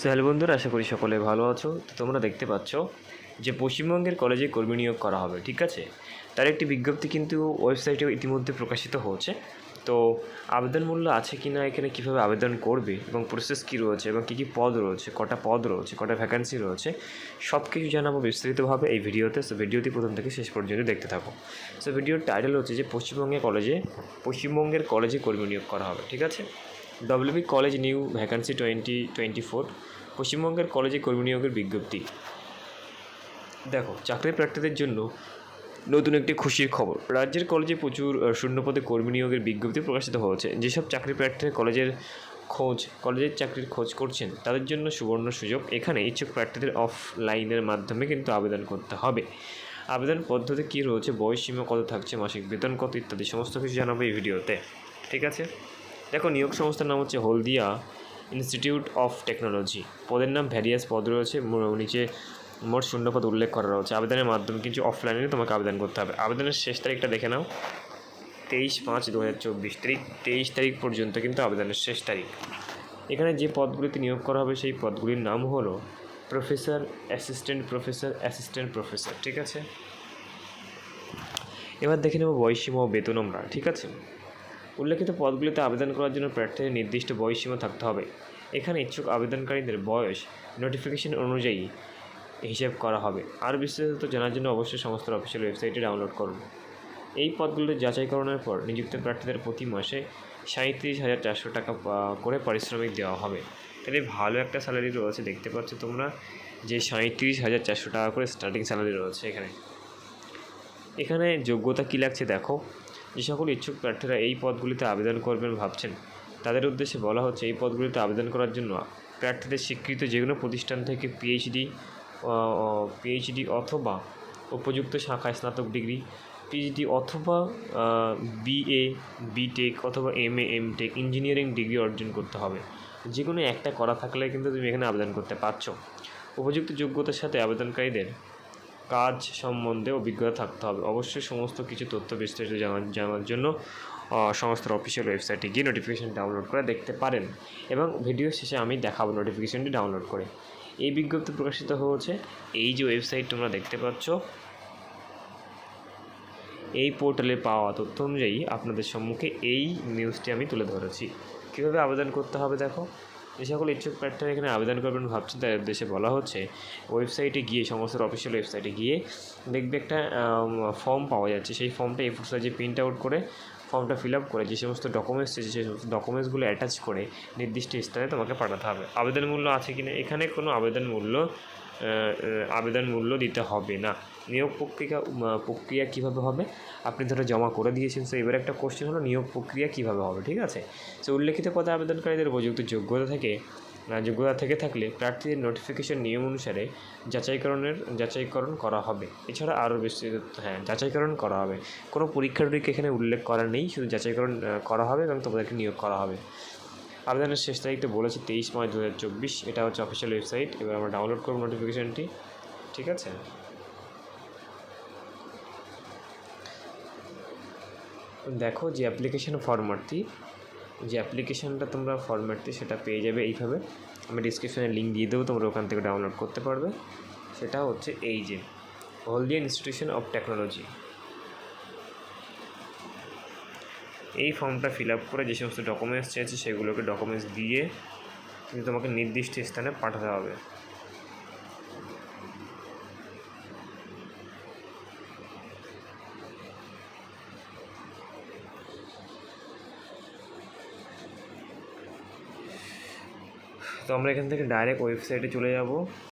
So hello বন্ধুরা, আশা করি সকলে ভালো আছো। তো তোমরা দেখতে পাচ্ছ যে পশ্চিমবঙ্গের কলেজে কর্মী নিয়োগ করা হবে, ঠিক আছে? তার একটি বিজ্ঞপ্তি কিন্তু ওয়েবসাইটে ইতিমধ্যে প্রকাশিত হয়েছে। তো আবেদন মূল্য আছে কি না, এখানে কীভাবে আবেদন করবে এবং প্রসেস কী রয়েছে এবং কী কী পদ রয়েছে, কটা পদ রয়েছে, কটা ভ্যাকান্সি রয়েছে সব কিছু জানাব বিস্তারিতভাবে এই ভিডিওতে। সো ভিডিওটি প্রথম থেকে শেষ পর্যন্ত দেখতে থাকো। সো ভিডিওর টাইটেল হচ্ছে যে পশ্চিমবঙ্গের কলেজে পশ্চিমবঙ্গের কলেজে কর্মী নিয়োগ করা হবে, ঠিক আছে? WB college new vacancy twenty twenty four পশ্চিমবঙ্গের কলেজে কর্মী নিয়োগের বিজ্ঞপ্তি। দেখো, চাকরি প্রার্থীদের জন্য নতুন একটি খুশির খবর। রাজ্যের কলেজে প্রচুর শূন্যপদে কর্মী নিয়োগের বিজ্ঞপ্তি প্রকাশিত হয়েছে। যেসব চাকরি প্রার্থীরা কলেজের খোঁজ কলেজের চাকরির খোঁজ করছেন, তাদের জন্য সুবর্ণ সুযোগ। এখানে ইচ্ছুক প্রার্থীদের অফলাইনের মাধ্যমে কিন্তু আবেদন করতে হবে। আবেদন পদ্ধতি কী রয়েছে, বয়স সীমা কত থাকছে, মাসিক বেতন কত, ইত্যাদি সমস্ত কিছু জানাব এই ভিডিওতে। ঠিক আছে? দেখো, নিয়োগ সংস্থার নাম হচ্ছে হলদিয়া ইনস্টিটিউট অফ টেকনোলজি। পদের নাম ভ্যারিয়াস পদ রয়েছে নিচে মোট শূন্যপদ উল্লেখ করা রয়েছে। আবেদনের মাধ্যমে কিছু অফলাইনে তোমাকে আবেদন করতে হবে। আবেদনের শেষ তারিখটা দেখে নাও। তেইশ পাঁচ দু হাজার চব্বিশ তারিখ তেইশ তারিখ পর্যন্ত কিন্তু আবেদনের শেষ তারিখ। এখানে যে পদগুলিতে নিয়োগ করা হবে, সেই পদগুলির নাম হলো professor, assistant professor assistant professor, ঠিক আছে? এবার দেখে নেব বয়সীমা ও বেতন আমরা, ঠিক আছে? উল্লেখিত পদগুলিতে আবেদন করার জন্য প্রার্থীদের নির্দিষ্ট বয়সসীমা থাকতে হবে। এখানে ইচ্ছুক আবেদনকারীদের বয়স নোটিফিকেশন অনুযায়ী হিসেব করা হবে। আর বিস্তারিত জানার জন্য অবশ্যই সমস্ত অফিসিয়াল ওয়েবসাইটে ডাউনলোড করুন। এই পদগুলিতে যাচাইকরণের পর নিযুক্ত প্রার্থীদের প্রতি মাসে সাঁত্রিশ হাজার চারশো টাকা করে পারিশ্রমিক দেওয়া হবে। তাহলে ভালো একটা স্যালারি রয়েছে, দেখতে পাচ্ছ তোমরা। যে সাঁত্রিশ হাজার চারশো টাকা করে স্টার্টিং স্যালারি রয়েছে এখানে। এখানে যোগ্যতা কী লাগছে দেখো। যে সকল ইচ্ছুক প্রার্থীরা এই পদগুলিতে আবেদন করবেন ভাবছেন, তাদের উদ্দেশ্যে বলা হচ্ছে, এই পদগুলিতে আবেদন করার জন্য প্রার্থীদের স্বীকৃত যে কোনো প্রতিষ্ঠান থেকে পিএইচডি পিএইচডি অথবা উপযুক্ত শাখায় স্নাতক ডিগ্রি পিএইচডি অথবা বিএ বিটেক অথবা M A M tech engineering degree অর্জন করতে হবে। যে কোনো একটা করা থাকলে কিন্তু তুমি এখানে আবেদন করতে পারছ। উপযুক্ত যোগ্যতার সাথে আবেদনকারীদের কাজ সম্বন্ধে অভিজ্ঞতা থাকতে হবে। অবশ্যই সমস্ত কিছু তথ্য বিস্তারিত জানার জানার জন্য সংস্থার অফিসিয়াল ওয়েবসাইটে গিয়ে নোটিফিকেশান ডাউনলোড করে দেখতে পারেন এবং ভিডিও শেষে আমি দেখাবো নোটিফিকেশানটি ডাউনলোড করে। এই বিজ্ঞপ্তি প্রকাশিত হয়েছে এই যে ওয়েবসাইট তোমরা দেখতে পাচ্ছ, এই পোর্টালে পাওয়া তথ্য অনুযায়ী আপনাদের সম্মুখে এই নিউজটি আমি তুলে ধরেছি। কীভাবে আবেদন করতে হবে দেখো যে সকল ইচ্ছুক প্রার্থীরা এখানে আবেদন করবেন ভাবছেন তাদের উদ্দেশ্যে বলা হচ্ছে। ওয়েবসাইটে গিয়ে, সমস্ত অফিসিয়াল ওয়েবসাইটে গিয়ে দেখবে একটা ফর্ম পাওয়া যাচ্ছে। সেই ফর্মটা এফোর সাইজে প্রিন্ট আউট করে ফর্মটা ফিল আপ করে, যে সমস্ত ডকুমেন্টস আছে সেই সমস্ত ডকুমেন্টসগুলো অ্যাটাচ করে নির্দিষ্ট স্থানে তোমাকে পাঠাতে হবে। আবেদন মূল্য আছে কি না এখানে কোনো আবেদন মূল্য আবেদন মূল্য দিতে হবে না। নিয়োগ প্রক্রিয়া প্রক্রিয়া কীভাবে হবে? আপনি ধরো জমা করে দিয়েছেন তো এবার একটা কোশ্চেন হলো, নিয়োগ প্রক্রিয়া কীভাবে হবে, ঠিক আছে? সো উল্লেখিত পদে আবেদনকারীদের উপযুক্ত যোগ্যতা থেকে যোগ্যতা থেকে থাকলে প্রার্থীদের নোটিফিকেশন নিয়ম অনুসারে যাচাইকরণের, যাচাইকরণ করা হবে। এছাড়া আরও বেশি হ্যাঁ যাচাইকরণ করা হবে। কোনো পরীক্ষা টরীক্ষা এখানে উল্লেখ করা নেই, শুধু যাচাইকরণ করা হবে এবং তোমাদেরকে নিয়োগ করা হবে। আবেদনের শেষ তারিখটা বলেছে তেইশ পাঁচ দু এটা হচ্ছে অফিসিয়াল ওয়েবসাইট এবার আমরা ডাউনলোড করব নোটিফিকেশানটি ঠিক আছে? দেখো যে অ্যাপ্লিকেশান ফরম্যাটটি যে অ্যাপ্লিকেশানটা তোমরা ফরম্যাটটি সেটা পেয়ে যাবে এইভাবে। আমি ডিসক্রিপশনে লিঙ্ক দিয়ে দেবো, তোমরা ওখান থেকে ডাউনলোড করতে পারবে। সেটা হচ্ছে এই যে হলদিয়া ইনস্টিটিউশন অফ টেকনোলজি এই ফর্মটা ফিল আপ করে যে সমস্ত ডকুমেন্টস চেয়েছে সেগুলোকে ডকুমেন্টস দিয়ে কিন্তু তোমাকে নির্দিষ্ট স্থানে পাঠাতে হবে। তো আমরা এখান থেকে ডাইরেক্ট ওয়েবসাইটে চলে যাব।